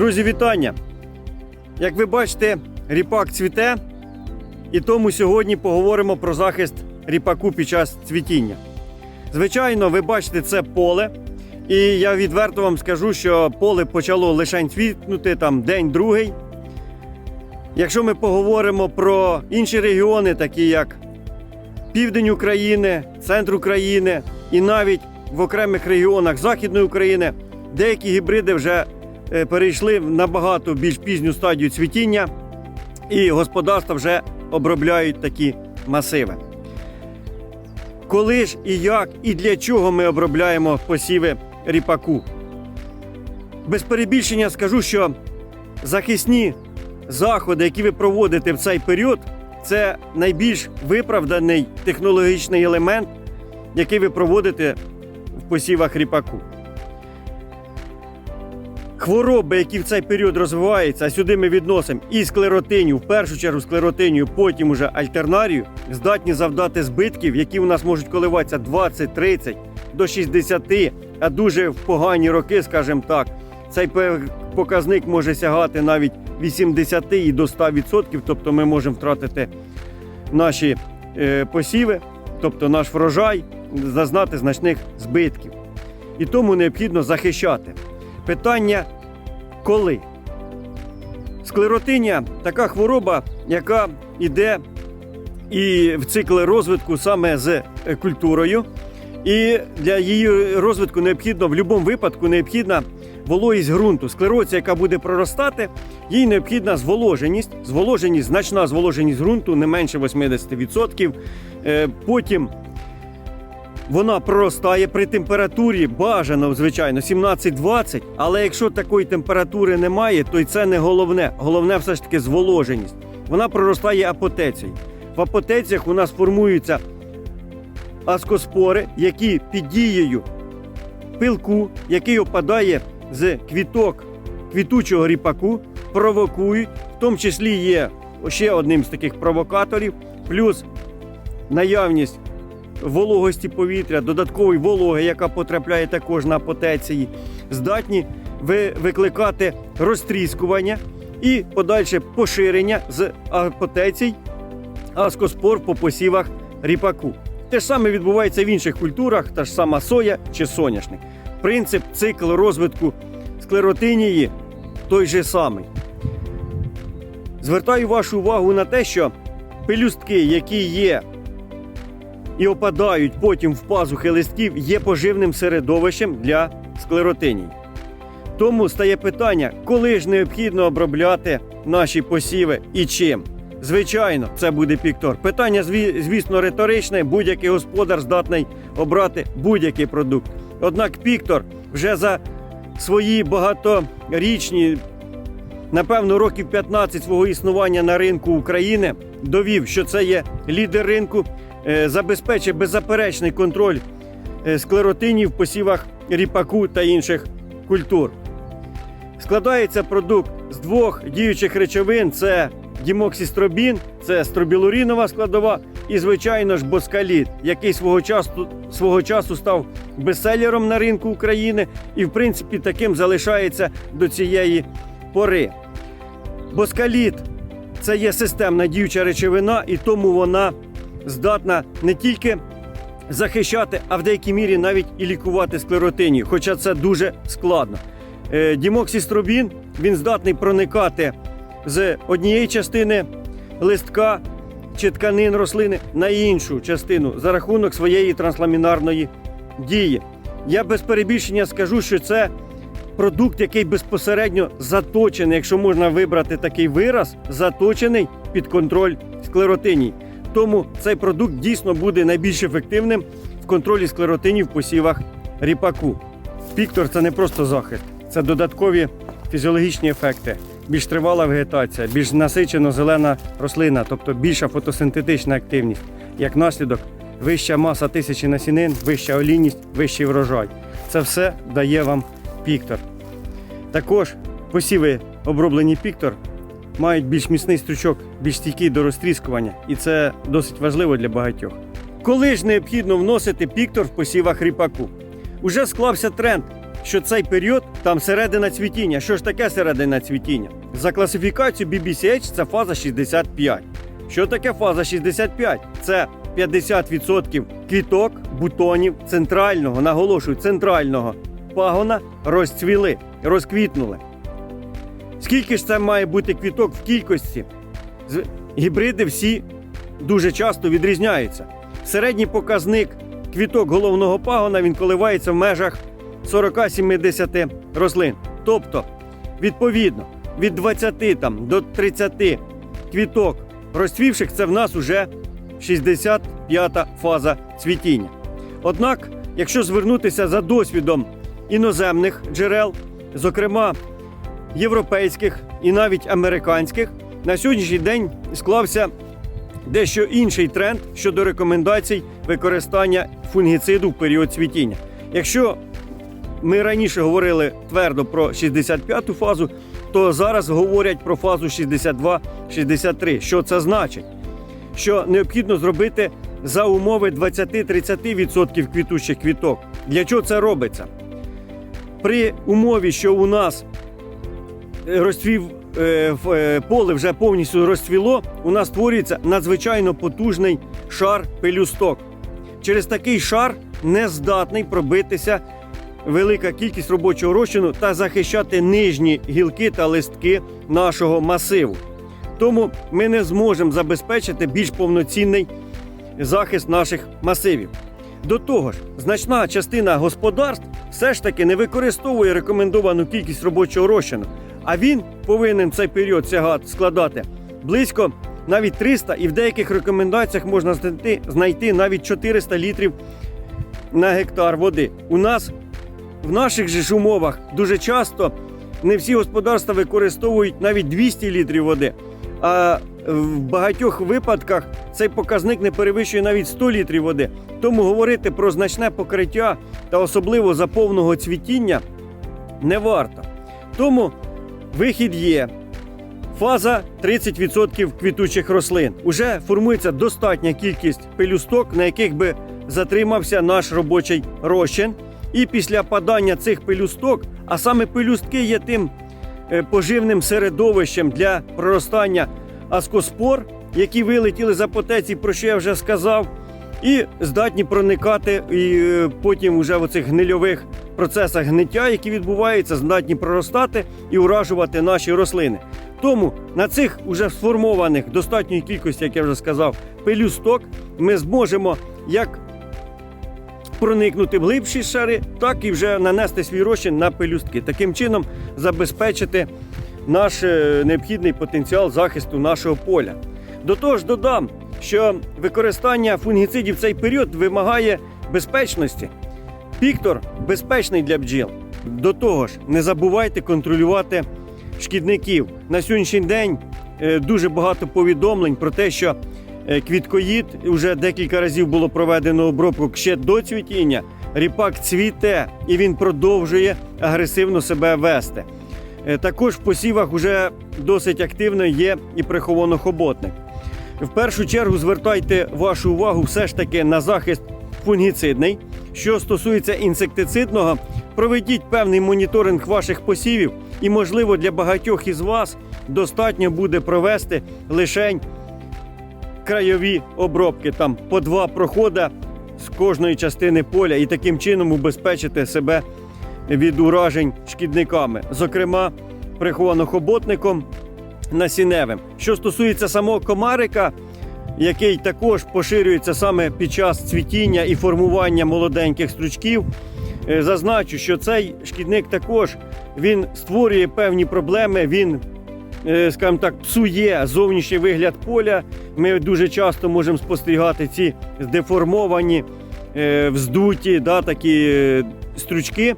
Друзі, вітання! Як ви бачите, ріпак цвіте, і тому сьогодні поговоримо про захист ріпаку під час цвітіння. Звичайно, ви бачите це поле, і я відверто вам скажу, що поле почало лише цвітнути там день-другий. Якщо ми поговоримо про інші регіони, такі як південь України, центр України і навіть в окремих регіонах Західної України, деякі гібриди вже перейшли в набагато більш пізню стадію цвітіння, і господарства вже обробляють такі масиви. Коли ж і як, і для чого ми обробляємо посіви ріпаку? Без перебільшення скажу, що захисні заходи, які ви проводите в цей період, це найбільш виправданий технологічний елемент, який ви проводите в посівах ріпаку. Хвороби, які в цей період розвиваються, а сюди ми відносимо і склеротинію, в першу чергу склеротинію, потім уже альтернарію, здатні завдати збитків, які у нас можуть коливатися 20, 30 до 60, а дуже в погані роки, скажімо так, цей показник може сягати навіть 80 і до 100%, тобто ми можемо втратити наші е, посіви, тобто наш врожай, зазнати значних збитків. І тому необхідно захищати. Питання коли? Склеротинія така хвороба, яка йде і в цикл розвитку саме з е, культурою. І для її розвитку необхідно в будь-якому випадку необхідна вологість ґрунту. Склерозія, яка буде проростати, їй необхідна зволоженість. Зволоженість, значна зволоженість ґрунту, не менше 80%. Е, Потім вона проростає при температурі бажано, звичайно, 17-20, але якщо такої температури немає, то й це не головне. Головне все ж таки зволоженість. Вона проростає апотецією. В апотеціях у нас формуються аскоспори, які під дією пилку, який опадає з квіток квітучого ріпаку, провокують, в тому числі є ще одним з таких провокаторів, плюс наявність вологості повітря, додаткової вологи, яка потрапляє також на апотеції, здатні викликати розтріскування і подальше поширення з апотецій аскоспор по посівах ріпаку. Те ж саме відбувається в інших культурах, та ж сама соя чи соняшник. Принцип цикл розвитку склеротинії той же самий. Звертаю вашу увагу на те, що пелюстки, які є і опадають потім в пазухи листків, є поживним середовищем для склеротиній. Тому стає питання, коли ж необхідно обробляти наші посіви і чим. Звичайно, це буде піктор. Питання, зві- звісно, риторичне. Будь-який господар здатний обрати будь-який продукт. Однак Піктор вже за свої багаторічні, напевно, років 15 свого існування на ринку України довів, що це є лідер ринку, е, забезпечує беззаперечний контроль е, склеротинів в посівах ріпаку та інших культур. Складається продукт з двох діючих речовин: це дімоксістробін, це стробілурінова складова, і, звичайно ж, боскаліт, який свого часу, свого часу став бестселером на ринку України і, в принципі, таким залишається до цієї пори. Боскаліт це є системна діюча речовина, і тому вона здатна не тільки захищати, а в деякій мірі навіть і лікувати склеротинію, хоча це дуже складно. Е, Дімоксістробін він здатний проникати з однієї частини листка чи тканин рослини на іншу частину за рахунок своєї трансламінарної дії. Я без перебільшення скажу, що це продукт, який безпосередньо заточений, якщо можна вибрати такий вираз, заточений під контроль склеротинії. Тому цей продукт дійсно буде найбільш ефективним в контролі склеротинів в посівах ріпаку. Піктор це не просто захист, це додаткові фізіологічні ефекти, більш тривала вегетація, більш насичено зелена рослина, тобто більша фотосинтетична активність. Як наслідок, вища маса тисячі насінин, вища олійність, вищий врожай. Це все дає вам піктор. Також посіви, оброблені піктор, мають більш міцний стручок, більш стійкий до розтріскування, і це досить важливо для багатьох. Коли ж необхідно вносити піктор в посівах ріпаку? Уже склався тренд що цей період там середина цвітіння. Що ж таке середина цвітіння? За класифікацією BBCH це фаза 65. Що таке фаза 65? Це 50% квіток, бутонів центрального, наголошую, центрального пагона розцвіли, розквітнули. Скільки ж це має бути квіток в кількості? Гібриди всі дуже часто відрізняються. Середній показник квіток головного пагона він коливається в межах 40-70 рослин. Тобто, відповідно, від 20 там, до 30 квіток розцвівших це в нас уже 65-та фаза цвітіння. Однак, якщо звернутися за досвідом іноземних джерел, зокрема європейських і навіть американських, на сьогоднішній день склався дещо інший тренд щодо рекомендацій використання фунгіциду в період цвітіння. Якщо ми раніше говорили твердо про 65-ту фазу, то зараз говорять про фазу 62-63. Що це значить? Що необхідно зробити за умови 20-30% квітучих квіток. Для чого це робиться? При умові, що у нас розцвів е, е, поле вже повністю розцвіло, у нас створюється надзвичайно потужний шар пелюсток. Через такий шар не здатний пробитися велика кількість робочого розчину та захищати нижні гілки та листки нашого масиву. Тому ми не зможемо забезпечити більш повноцінний захист наших масивів. До того ж, значна частина господарств все ж таки не використовує рекомендовану кількість робочого розчину, а він повинен цей період складати близько навіть 300 і в деяких рекомендаціях можна знайти, знайти навіть 400 літрів на гектар води. У нас в наших же ж умовах дуже часто не всі господарства використовують навіть 200 літрів води. А в багатьох випадках цей показник не перевищує навіть 100 літрів води. Тому говорити про значне покриття та особливо за повного цвітіння не варто. Тому вихід є. Фаза 30% квітучих рослин. Уже формується достатня кількість пелюсток, на яких би затримався наш робочий розчин. І після падання цих пелюсток, а саме пелюстки є тим е, поживним середовищем для проростання аскоспор, які вилетіли з апотеці, про що я вже сказав, і здатні проникати і е, потім уже в оцих гнильових процесах гниття, які відбуваються, здатні проростати і уражувати наші рослини. Тому на цих уже сформованих достатньої кількості, як я вже сказав, пелюсток ми зможемо як проникнути в глибші шари, так і вже нанести свій розчин на пелюстки. Таким чином забезпечити наш е, необхідний потенціал захисту нашого поля. До того ж, додам, що використання фунгіцидів в цей період вимагає безпечності. Піктор безпечний для бджіл. До того ж, не забувайте контролювати шкідників. На сьогоднішній день е, дуже багато повідомлень про те, що е, квіткоїд вже декілька разів було проведено обробку ще до цвітіння. Ріпак цвіте і він продовжує агресивно себе вести. Е, Також в посівах вже досить активно є і приховано-хоботник. В першу чергу звертайте вашу увагу все ж таки на захист фунгіцидний. Що стосується інсектицидного, проведіть певний моніторинг ваших посівів, і, можливо, для багатьох із вас достатньо буде провести лишень краєві обробки, там по два проходи з кожної частини поля, і таким чином убезпечити себе від уражень шкідниками, зокрема приховано-хоботником насінневим. Що стосується самого комарика, який також поширюється саме під час цвітіння і формування молоденьких стручків, е, зазначу, що цей шкідник також він створює певні проблеми. Він, е, скажімо так, псує зовнішній вигляд поля. Ми дуже часто можемо спостерігати ці здеформовані, е, вздуті, да, такі стручки,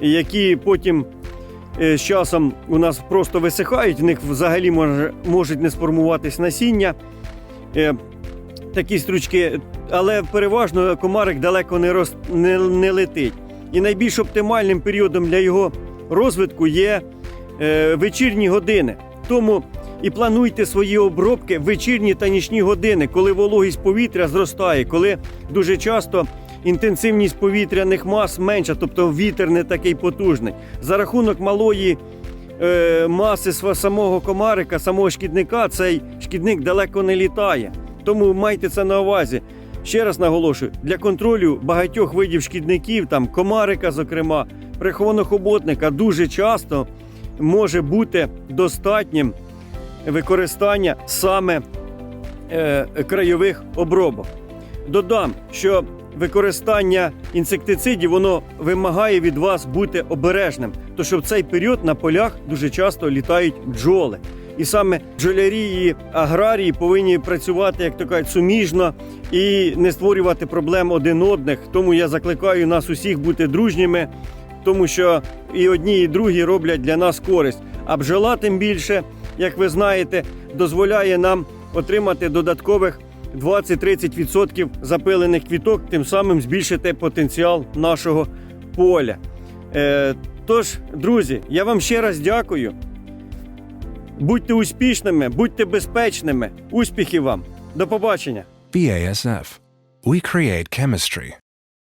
які потім з часом у нас просто висихають, в них взагалі може, можуть не сформуватись насіння. Е, Такі стручки, але переважно комарик далеко не, роз, не, не летить. І найбільш оптимальним періодом для його розвитку є е, вечірні години. Тому і плануйте свої обробки в вечірні та нічні години, коли вологість повітря зростає, коли дуже часто інтенсивність повітряних мас менша, тобто вітер не такий потужний. За рахунок малої е, маси самого комарика, самого шкідника, цей шкідник далеко не літає. Тому майте це на увазі. Ще раз наголошую, для контролю багатьох видів шкідників, там комарика, зокрема, прихованого дуже часто може бути достатнім використання саме е, крайових обробок. Додам, що використання інсектицидів воно вимагає від вас бути обережним, тому що в цей період на полях дуже часто літають бджоли. І саме бджолярі і аграрії повинні працювати, як то кажуть, суміжно і не створювати проблем один одних. Тому я закликаю нас усіх бути дружніми, тому що і одні, і другі роблять для нас користь. А бджола, тим більше, як ви знаєте, дозволяє нам отримати додаткових 20-30% запилених квіток, тим самим збільшите потенціал нашого поля. Е, тож, друзі, я вам ще раз дякую. Будьте успішними, будьте безпечними. Успіхів вам! До побачення! BASF. We create chemistry.